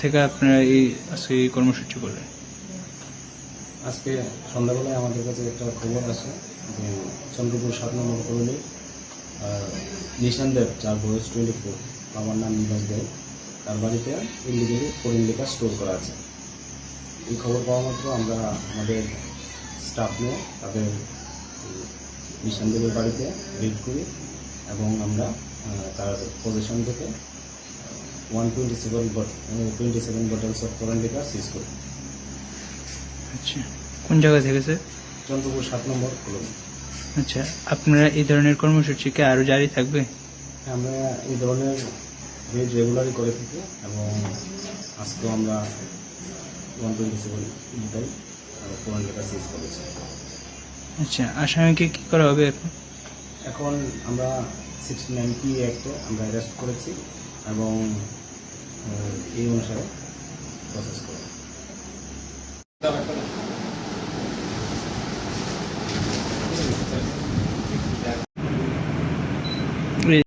থেকে আপনারা এই আজকে এই কর্মসূচি করলেন? আজকে সন্ধ্যাবেলায় আমাদের কাছে একটা খবর আছে যে চন্দ্রপুর সাত নম্বর কলোনি নিশান দেব, যার বয়স টোয়েন্টি ফোর আমার নাম নিবাস দেব। তার বাড়িতে ইন্ডিভিজুয়াল ফোরিন লিকার স্টোর করা আছে। এই খবর পাওয়া মাত্র আমরা আমাদের স্টাফ নিয়ে তাদের উম, নিশান দেবের বাড়িতে রিড করি এবং আমরা তার পজিশন থেকে one twenty seven twenty seven bottles of foreign liquor seize করি। আচ্ছা কোন জায়গা থেকে স্যার চন্দ্রপুর সাত নম্বর কলোনি আচ্ছা আপনারা এই ধরনের কর্মসূচি কি আরও জারি থাকবে? আমরা এই ধরনের রেড রেগুলারই করে থাকি এবং আজকেও আমরা ওয়ান টোয়েন্টি সেভেন মিটাই ফোর লিটার সিজ করেছি। আচ্ছা আসামিকে কি করা হবে এখন? এখন আমরা সিক্সটি নাইন পি অ্যাক্টে আমরা অ্যারেস্ট করেছি এবং এই অনুসারে প্রসেস করব।